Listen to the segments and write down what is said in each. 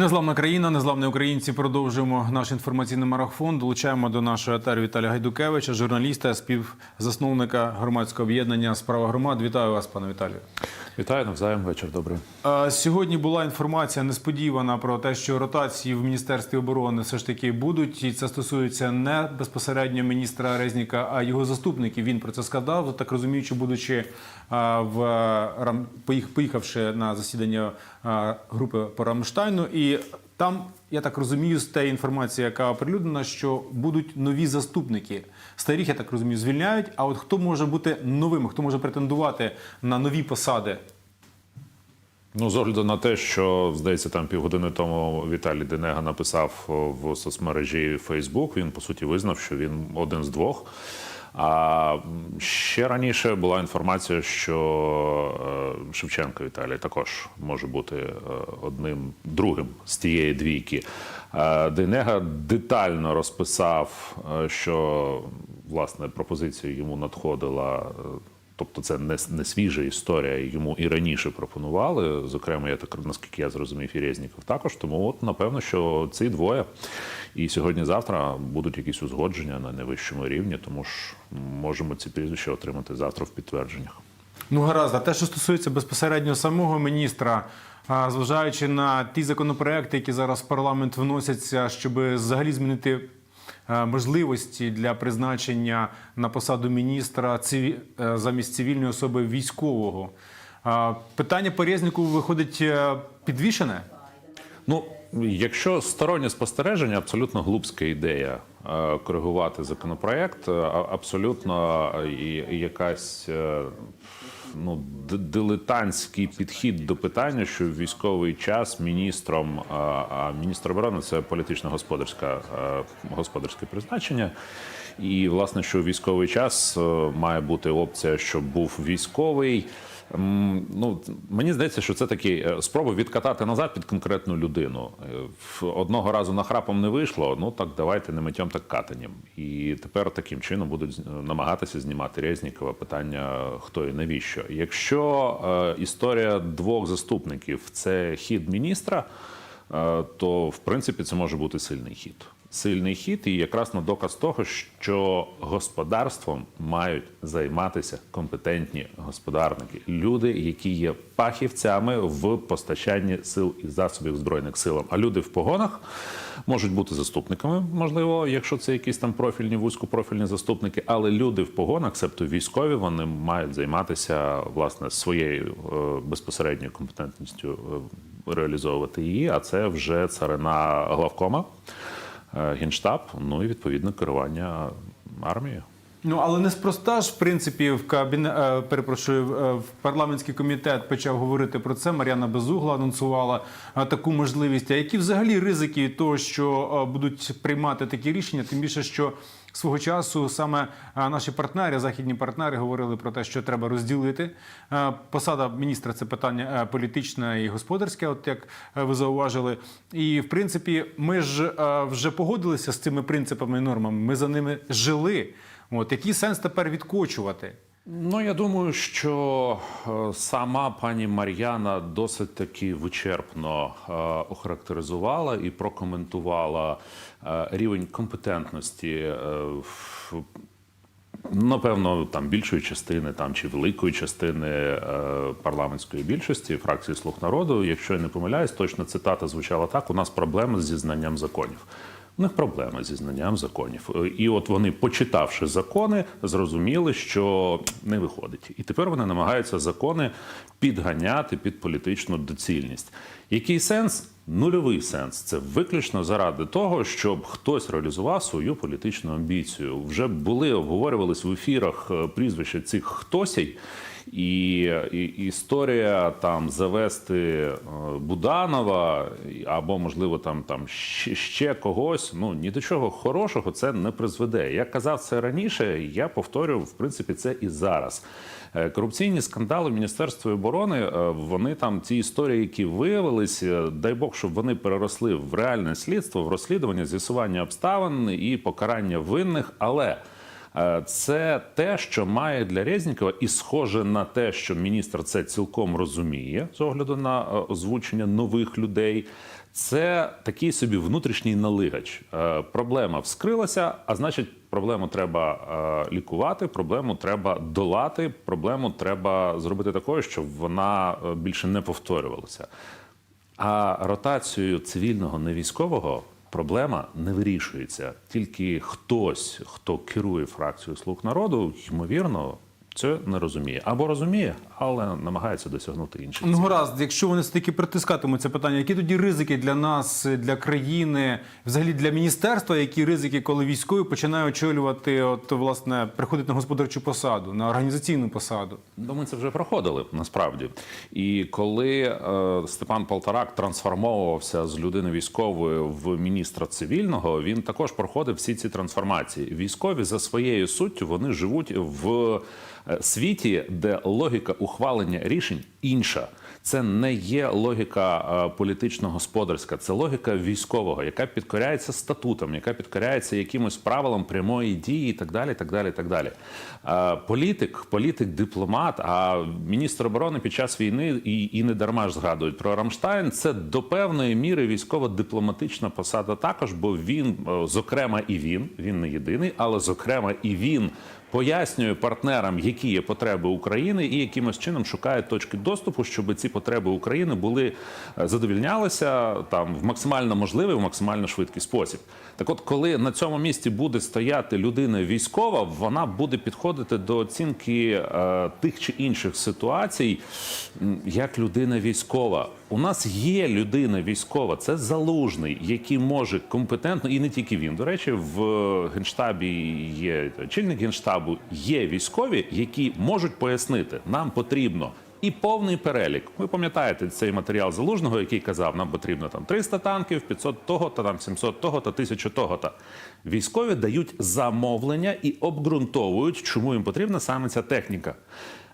Незламна країна, незламні українці. Продовжуємо наш інформаційний марафон. Долучаємо до нашого етеру Віталія Гайдукевича, журналіста, співзасновника громадського об'єднання Справа громад. Вітаю вас, пане Віталію. Вітаю навзаєм. Вечір добрий. Сьогодні була інформація несподівана про те, що ротації в міністерстві оборони все ж таки будуть, і це стосується не безпосередньо міністра Резніка, а його заступників. Він про це сказав. Так розуміючи, будучи в поїхавши на засідання групи по Рамштайну, і там я так розумію, з тієї інформації, яка оприлюднена, що будуть нові заступники. Старих, я так розумію, звільняють. А от хто може бути новим, хто може претендувати на нові посади? Ну, з огляду на те, що здається, там півгодини тому Віталій Денега написав в соцмережі Facebook, він по суті визнав, що він один з двох. А ще раніше була інформація, що е, Шевченко Віталій також може бути е, одним другим з тієї двійки. Е, Денега детально розписав, е, що власне пропозиція йому надходила. е, Тобто це не, не свіжа історія, йому і раніше пропонували. Зокрема, я так наскільки я зрозумів, і Резніков також. Тому от напевно, що ці двоє і сьогодні-завтра будуть якісь узгодження на найвищому рівні, тому ж можемо ці прізвища отримати завтра в підтвердженнях. Ну гаразд, а те, що стосується безпосередньо самого міністра, зважаючи на ті законопроекти, які зараз в парламент вносяться, щоб взагалі змінити можливості для призначення на посаду міністра циві- е, замість цивільної особи військового. Питання по Резніку виходить е, підвішене. Ну, якщо стороннє спостереження, абсолютно глупська ідея е, коригувати законопроект, е, абсолютно е, якась. Ну, дилетантський підхід до питання, що в військовий час міністром, а, міністр оборони це політично господарська господарське призначення. І власне, що в військовий час е, має бути опція, щоб був військовий. Ну, мені здається, що це такі е, спроби відкатати назад під конкретну людину. Е, Одного разу нахрапом не вийшло. Ну так давайте не миттям, так катанням. І тепер таким чином будуть намагатися знімати Резнікова питання хто і навіщо. Якщо е, історія двох заступників це хід міністра, е, то в принципі це може бути сильний хід. Сильний хід, і якраз на доказ того, що господарством мають займатися компетентні господарники, люди, які є фахівцями в постачанні сил і засобів збройних силам. А люди в погонах можуть бути заступниками, можливо, якщо це якісь там профільні, вузькопрофільні заступники, але люди в погонах, себто військові, вони мають займатися власне своєю е, безпосередньою компетентністю е, реалізовувати її. А це вже царина главкома, генштаб, ну і відповідно керування армією. Ну але неспроста ж, в принципі, в кабіне е, перепрошую, е, в парламентський комітет почав говорити про це. Мар'яна Безугла анонсувала е, таку можливість. А які взагалі ризики того, що е, будуть приймати такі рішення? Тим більше, що свого часу саме е, наші партнери, західні партнери, говорили про те, що треба розділити Е, посада міністра. Це питання е, політичне і господарське, от як ви зауважили. І в принципі, ми ж вже погодилися з цими принципами і нормами. Ми за ними жили. От який сенс тепер відкочувати? Ну, я думаю, що е, сама пані Мар'яна досить таки вичерпно е, охарактеризувала і прокоментувала е, рівень компетентності. Напевно, там більшої частини там чи великої частини парламентської більшості фракції Слуг народу, якщо я не помиляюсь, точно цитата звучала так: у нас проблеми зі знанням законів. У них проблеми зі знанням законів. Е, І от вони, почитавши закони, зрозуміли, що не виходить. І тепер вони намагаються закони підганяти під політичну доцільність. Який сенс? Нульовий сенс. Це виключно заради того, щоб хтось реалізував свою політичну амбіцію. Вже були обговорювались в ефірах е, прізвища цих хтосій. І, і історія там завести е, Буданова або, можливо, там, там ще, когось. Ну ні до чого хорошого це не призведе. Я казав це раніше. Я повторюю, в принципі, це і зараз. Е, Корупційні скандали в Міністерстві оборони, е, вони там ці історії, які виявились, е, дай Бог, щоб вони переросли в реальне слідство, в розслідування, з'ясування обставин і покарання винних. Але Це те, що має для Резнікова, і схоже на те, що міністр це цілком розуміє з огляду на е, озвучення нових людей. Це такий собі внутрішній налигач. Е, Проблема вскрилася, а значить, проблему треба е, лікувати, проблему треба долати, проблему треба зробити такою, щоб вона е, більше не повторювалася. А ротацією цивільного не військового проблема не вирішується. Тільки хтось, хто керує фракцією слуг народу, ймовірно, це не розуміє або розуміє, але намагається досягнути інших. Ну гаразд, якщо вони все таки притискатимуть це питання, які тоді ризики для нас, для країни, взагалі для міністерства, які ризики, коли військові починають очолювати, от власне, приходити на господарчу посаду, на організаційну посаду? Ну, ми це вже проходили насправді. І коли е, Степан Полторак трансформовувався з людини військової в міністра цивільного, він також проходив всі ці трансформації. Військові за своєю суттю вони живуть в е, світі, де логіка ухвалення рішень інша. Це не є логіка е, політично-господарська, це логіка військового, яка підкоряється статутам, яка підкоряється якимось правилам прямої дії, і так далі. Так далі, так далі. Е, Політик, політик, дипломат, а міністр оборони під час війни і, і не дарма ж згадують про Рамштайн. Це до певної міри військово-дипломатична посада також, бо він, е, зокрема, і він, він не єдиний, але зокрема і він пояснює партнерам, які є потреби України, і якимось чином шукає точки доступу, щоб ці потреби України були е, задовільнялися там в максимально можливий, в максимально швидкий спосіб. Так, от, коли на цьому місці буде стояти людина військова, вона буде підходити до оцінки е, тих чи інших ситуацій, як людина військова. У нас є людина військова, це залужний, який може компетентно, і не тільки він. До речі, в генштабі є очільник генштабу, є військові, які можуть пояснити, нам потрібно. І повний перелік. Ви пам'ятаєте цей матеріал залужного, який казав, нам потрібно там 300 танків, 500 того, та там 700 того, та 1000 того. Та військові дають замовлення і обґрунтовують, чому їм потрібна саме ця техніка.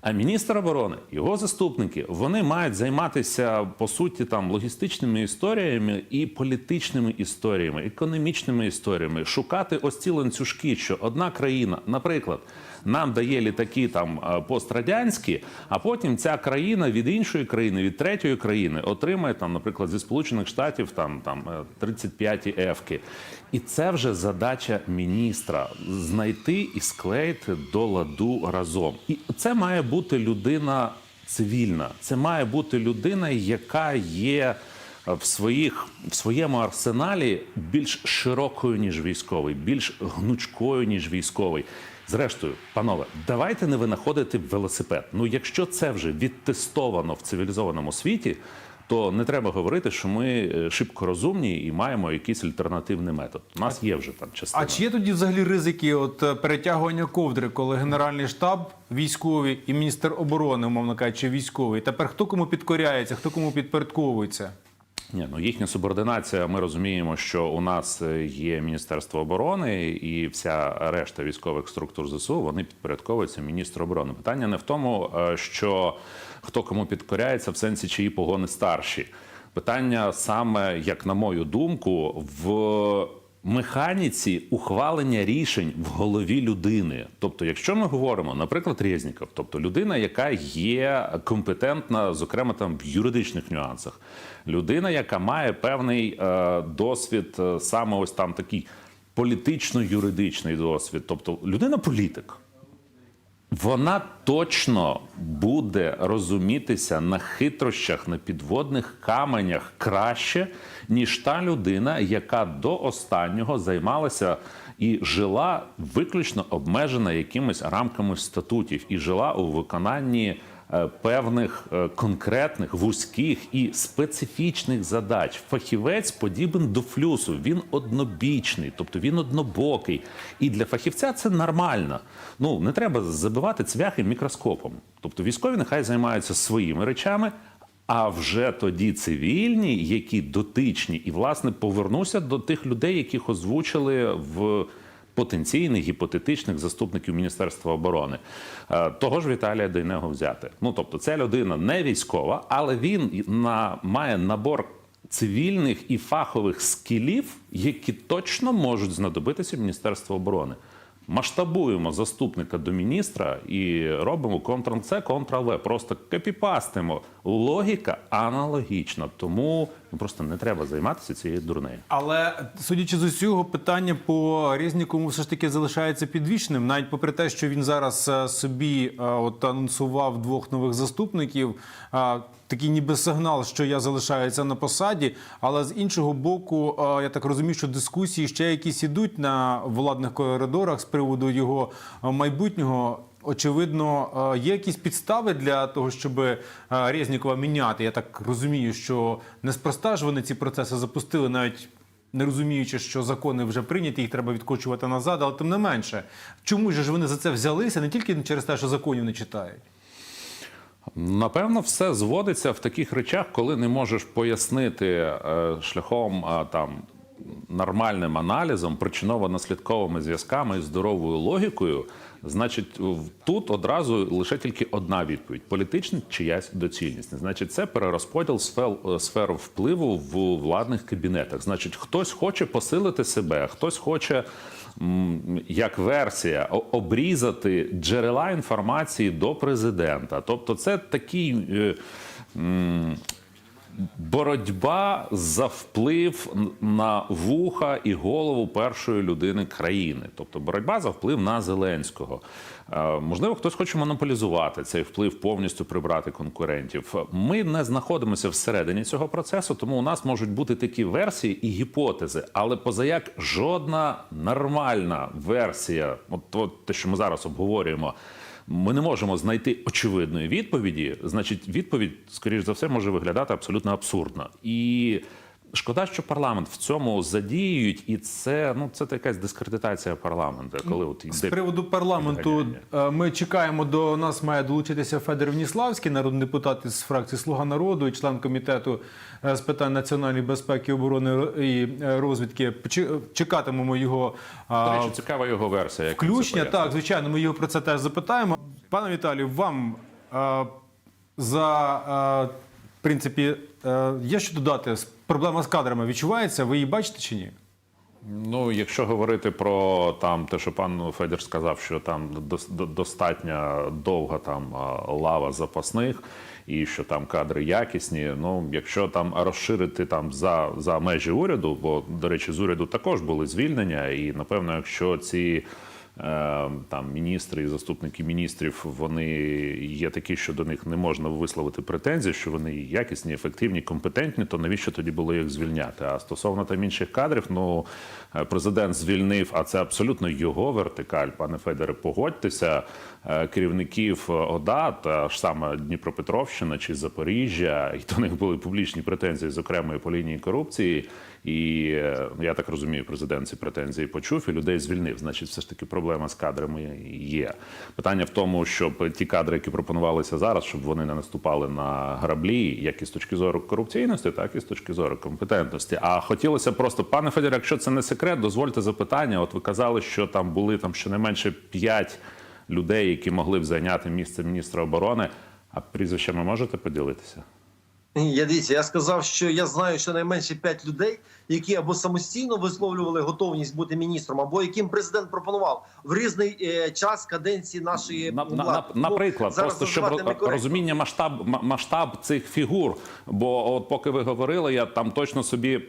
А міністр оборони, його заступники, вони мають займатися по суті там логістичними історіями і політичними історіями, економічними історіями, шукати ось ці ланцюжки, що одна країна, наприклад, нам дає літаки там е, пострадянські, а потім ця країна від іншої країни, від третьої країни отримає там, наприклад, зі Сполучених Штатів там там 35 ефки. І це вже задача міністра знайти і склеїти до ладу разом. І це має бути людина цивільна. Це має бути людина, яка є в своїх в своєму арсеналі більш широкою ніж військовий, більш гнучкою ніж військовий. Зрештою, панове, давайте не винаходити велосипед. Ну, якщо це вже відтестовано в цивілізованому світі, то не треба говорити, що ми е, шибко розумні і маємо якийсь альтернативний метод. У нас є вже там частина. А чи є тоді взагалі ризики от е, перетягування ковдри, коли Генеральний штаб військові і міністр оборони, умовно кажучи, військовий? Тепер хто кому підкоряється, хто кому підпорядковується? Ні, ну їхня субординація. Ми розуміємо, що у нас е, є Міністерство оборони і вся решта військових структур ЗСУ вони підпорядковуються міністру оборони. Питання не в тому, е, що хто кому підкоряється, в сенсі чиї погони старші. Питання саме, як на мою думку, в механіці ухвалення рішень в голові людини. Тобто, якщо ми говоримо, наприклад, Резніков, тобто людина, яка є компетентна, зокрема там в юридичних нюансах, людина, яка має певний е, досвід, е, саме ось там такий політично-юридичний досвід, тобто людина політик. Вона точно буде розумітися на хитрощах, на підводних каменях краще, ніж та людина, яка до останнього займалася і жила виключно обмежена якимись рамками статутів, і жила у виконанні певних е, конкретних вузьких і специфічних задач. Фахівець подібен до флюсу. Він однобічний, тобто він однобокий. І для фахівця це нормально. Ну не треба забивати цвяхи мікроскопом. Тобто військові нехай займаються своїми речами. А вже тоді цивільні, які дотичні, і власне повернуся до тих людей, яких озвучили в потенційних гіпотетичних заступників Міністерства оборони. Е, Того ж Віталія Дейнего взяти. Ну тобто, ця людина не військова, але він на має набор цивільних і фахових скілів, які точно можуть знадобитися Міністерству оборони. Масштабуємо заступника до міністра і робимо Ctrl-C, Ctrl-V. Просто копіпастимо. Логіка аналогічна, тому ну, просто не треба займатися цією дурнею. Але судячи з усього, питання по Резнікому все ж таки залишається підвічним, навіть попри те, що він зараз е, собі е, от анонсував двох нових заступників. Такий ніби сигнал, що я залишаюся на посаді, але з іншого боку, е, я так розумію, що дискусії ще якісь ідуть на владних коридорах з приводу його е, майбутнього. Очевидно, е, є якісь підстави для того, щоб Резнікова міняти. Я так розумію, що неспроста ж вони ці процеси запустили, навіть не розуміючи, що закони вже прийняті, їх треба відкочувати назад, але тим не менше, чому ж вони за це взялися не тільки через те, що законів не читають? Напевно, все зводиться в таких речах, коли не можеш пояснити е, шляхом е, там нормальним аналізом, причиново-наслідковими зв'язками і здоровою логікою. Значить, тут одразу лише тільки одна відповідь: політична чиясь доцільність. Значить, це перерозподіл е, сфер впливу в владних кабінетах. Значить, хтось хоче посилити себе, хтось хоче. Як версія обрізати джерела інформації до президента, тобто це такий е, боротьба за вплив на вуха і голову першої людини країни, тобто боротьба за вплив на Зеленського. Е, Можливо, хтось хоче монополізувати цей вплив, повністю прибрати конкурентів. Ми не знаходимося всередині цього процесу, тому у нас можуть бути такі версії і гіпотези, але позаяк жодна нормальна версія, от, от те, що ми зараз обговорюємо. Ми не можемо знайти очевидної відповіді. Значить, відповідь, скоріш за все, може виглядати абсолютно абсурдно. І шкода, що парламент в цьому задіюють, і це ну це якась дискредитація парламенту, коли от З приводу парламенту е, ми чекаємо до нас має долучитися Федір Вніславський, народний депутат із фракції Слуга народу і член комітету е, з питань національної безпеки, оборони і е, розвідки. Чекатимемо його До речі, цікава його версія. як включення. Так, звичайно, ми його про це теж запитаємо. Пане Віталію, вам за в принципі є що додати? Проблема з кадрами відчувається? Ви її бачите чи ні? Ну, якщо говорити про там те, що пан Федір сказав, що там дос- до- достатньо довга там лава запасних, і що там кадри якісні. Ну, якщо там розширити там за, за межі уряду, бо до речі, з уряду також були звільнення, і напевно, якщо ці. Е, Там міністри і заступники міністрів вони є такі, що до них не можна висловити претензії, що вони якісні, ефективні, компетентні. То навіщо тоді було їх звільняти? А стосовно там інших кадрів, ну е, президент звільнив, а це абсолютно його вертикаль. Пане Федере. погодьтеся, керівників ОДА, та ж саме Дніпропетровщина чи Запоріжжя, і до них були публічні претензії, зокрема і по лінії корупції. І е, я так розумію, президент ці претензії почув і людей звільнив. Значить, все ж таки проблема з кадрами є. Питання в тому, щоб ті кадри, які пропонувалися зараз, щоб вони не наступали на граблі, як і з точки зору корупційності, так і з точки зору компетентності. А хотілося просто, пане Федір, якщо це не секрет, дозвольте запитання. От ви казали, що там були там щонайменше п'ять людей, які могли б зайняти місце міністра оборони. А прізвищами можете поділитися? Я дивіться, я сказав, що я знаю щонайменше п'ять людей, які або самостійно висловлювали готовність бути міністром, або яким президент пропонував в різний е, час каденції нашої На, влади. на, на, наприклад, зараз просто щоб розуміння масштаб масштаб цих фігур. Бо от поки ви говорили, я там точно собі.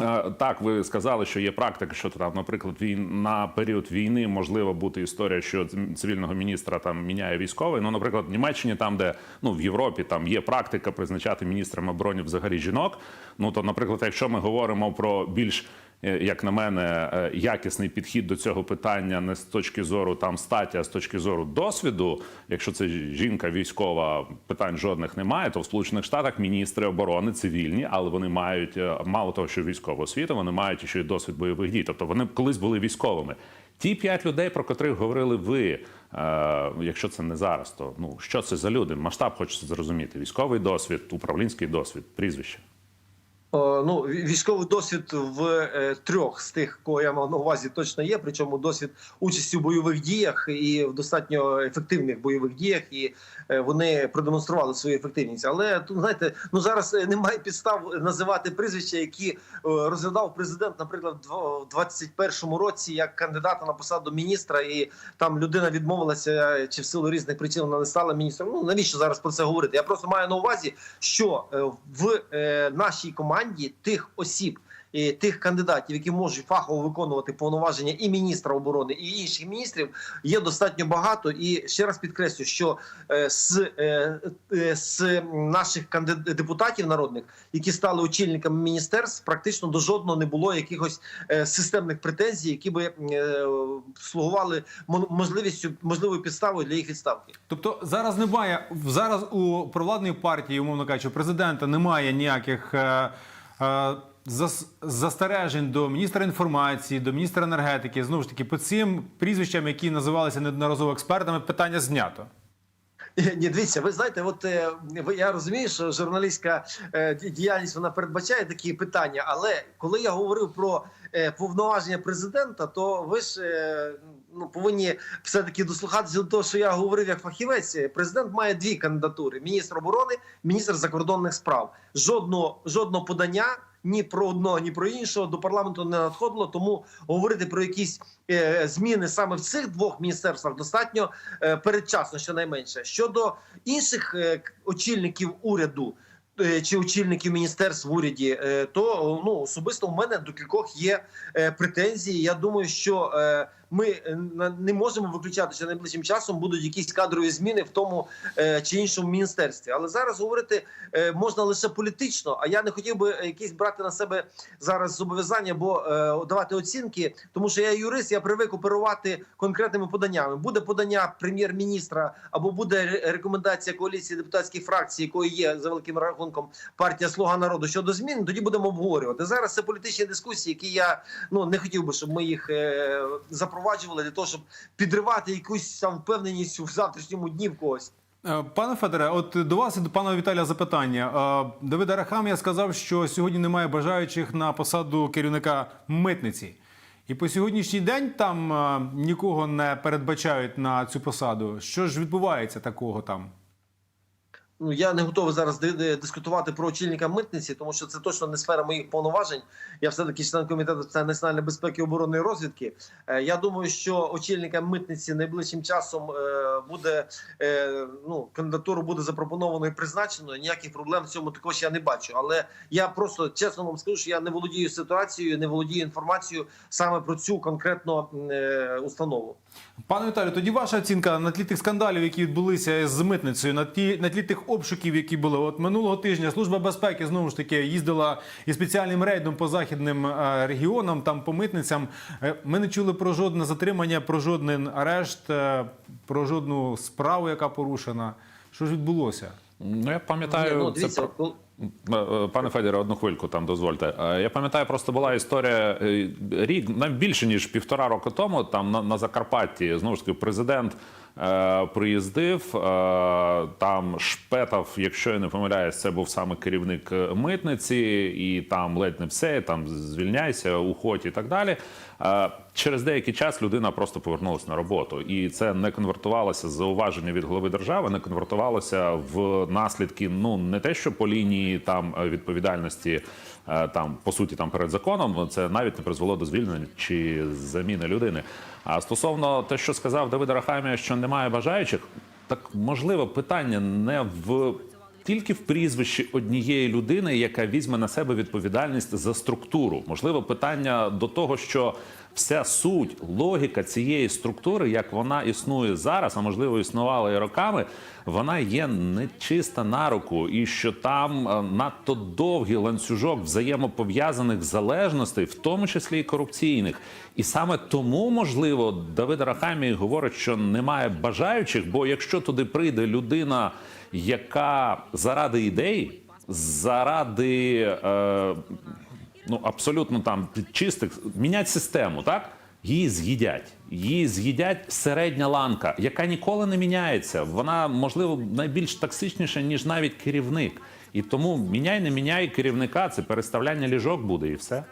Е, Так, ви сказали, що є практика, що там, наприклад, на період війни можливо бути історія, що цивільного міністра там міняє військовий. Ну, наприклад, в Німеччині, там, де ну в Європі там є практика призначати міністрами оборони взагалі жінок. Ну то, наприклад, якщо ми говоримо про більш як на мене, е, якісний підхід до цього питання не з точки зору там статі, а з точки зору досвіду. Якщо це жінка військова, питань жодних немає, то в Сполучених Штатах міністри оборони цивільні, але вони мають е, мало того, що військову освіту, вони мають ще й досвід бойових дій. Тобто вони колись були військовими. Ті п'ять людей, про котрих говорили ви, е, якщо це не зараз, то ну що це за люди? Масштаб хочеться зрозуміти: військовий досвід, управлінський досвід, прізвище. О, Ну, військовий досвід в е, трьох з тих, кого я мав на увазі, точно є. Причому досвід участі в бойових діях і в достатньо ефективних бойових діях, і е, вони продемонстрували свою ефективність. Але тут знаєте, ну зараз е, немає підстав називати прізвища, які е, розглядав президент, наприклад, в 21-му році як кандидата на посаду міністра, і там людина відмовилася чи в силу різних причин вона не стала міністром. Ну навіщо зараз про це говорити? Я просто маю на увазі, що е, в е, нашій команді тих осіб. і Тих кандидатів, які можуть фахово виконувати повноваження і міністра оборони, і інших міністрів, є достатньо багато. І ще раз підкреслю, що е, з, е, е, з наших депутатів народних, які стали очільниками міністерств, практично до жодного не було якихось е, системних претензій, які би е, слугували мо- можливістю можливою підставою для їх відставки. Тобто зараз немає зараз у провладної партії, умовно кажучи, президента немає ніяких е, е, застережень до міністра інформації, до міністра енергетики. Знову ж таки, по цим прізвищам, які називалися неодноразово експертами, питання знято. Ні, дивіться, ви знаєте, от е, я розумію, що журналістська е, діяльність вона передбачає такі питання. Але коли я говорив про е, повноваження президента, то ви ж ну повинні все таки дослухатися до того, що я говорив як фахівець. Президент має дві кандидатури: міністр оборони, міністр закордонних справ. Жодного жодного подання. Ні про одного, ні про іншого до парламенту не надходило. Тому говорити про якісь е, зміни саме в цих двох міністерствах достатньо е, передчасно, щонайменше. Щодо інших е, очільників уряду е, чи очільників міністерств в уряді, е, то ну особисто у мене до кількох є е, претензії. Я думаю, що ми е, не можемо виключати, що найближчим часом будуть якісь кадрові зміни в тому е, чи іншому міністерстві. Але зараз говорити е, можна лише політично. А я не хотів би якісь брати на себе зараз зобов'язання або давати оцінки, тому що я юрист, я привик оперувати конкретними поданнями. Буде подання прем'єр-міністра або буде рекомендація коаліції депутатських фракцій, якої є за великим рахунком партія Слуга народу щодо змін. Тоді будемо обговорювати. Зараз це політичні дискусії, які я ну не хотів би, щоб ми їх е, запроваджували для того, щоб підривати якусь там впевненість в завтрашньому дні в когось. Е, Пане Федоре, от до вас і до пана Віталія запитання. Е, Давид Арахамія сказав, що сьогодні немає бажаючих на посаду керівника митниці. І по сьогоднішній день там е, нікого не передбачають на цю посаду. Що ж відбувається такого там? Ну я не готовий зараз ди- ди- дискутувати про очільника митниці, тому що це точно не сфера моїх повноважень. Я все таки член комітету з національної безпеки і оборонної розвідки. Е, Я думаю, що очільником митниці найближчим часом е, буде е, ну кандидатуру буде запропоновано і призначено. Ніяких проблем в цьому також я не бачу. Але я просто чесно вам скажу, що я не володію ситуацією, не володію інформацією саме про цю конкретно установу. Пане Віталію, тоді ваша оцінка на тлі тих скандалів, які відбулися з митницею, на ті на тлі тих обшуків, які були. От минулого тижня служба безпеки знову ж таки їздила і спеціальним рейдом по західним е, регіонам, там по митницям. Е, Ми не чули про жодне затримання, про жоден арешт, е, про жодну справу, яка порушена. Що ж відбулося? Ну я пам'ятаю, ну, це про- е, Пане Федоре, одну хвильку там дозвольте. Я пам'ятаю, просто була історія рік, більше ніж півтора року тому. Там на, на Закарпатті знову ж таки президент приїздив, е, там шпетав, якщо я не помиляюсь, це був саме керівник е, митниці, і там ледь не все, там звільняйся, уходь і так далі. Через деякий час людина просто повернулася на роботу, і це не конвертувалося з зауваження від голови держави, не конвертувалося в наслідки. Ну не те, що по лінії там е, відповідальності, е, там по суті, там перед законом, це навіть не призвело до звільнення чи заміни людини. А стосовно те, що сказав Давид Арахамія, що немає бажаючих, так можливо, питання не в тільки в прізвищі однієї людини, яка візьме на себе відповідальність за структуру. Можливо, питання до того, що вся суть, логіка цієї структури, як вона існує зараз, а можливо існувала і роками, вона є нечиста на руку, і що там е, надто довгий ланцюжок взаємопов'язаних залежностей, в тому числі і корупційних. І саме тому, можливо, Давид Рахамій говорить, що немає бажаючих, бо якщо туди прийде людина, яка заради ідей, заради е, ну абсолютно там чистих, мінять систему, так? Її з'їдять. Її з'їдять середня ланка, яка ніколи не міняється. Вона, можливо, найбільш токсичніша, ніж навіть керівник. І тому міняй, не міняй керівника, це переставляння ліжок буде і все.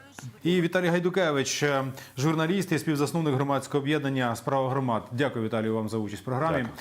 І Віталій Гайдукевич, е, журналіст і співзасновник громадського об'єднання Справа громад. Дякую, Віталію, вам за участь в програмі. Дякую.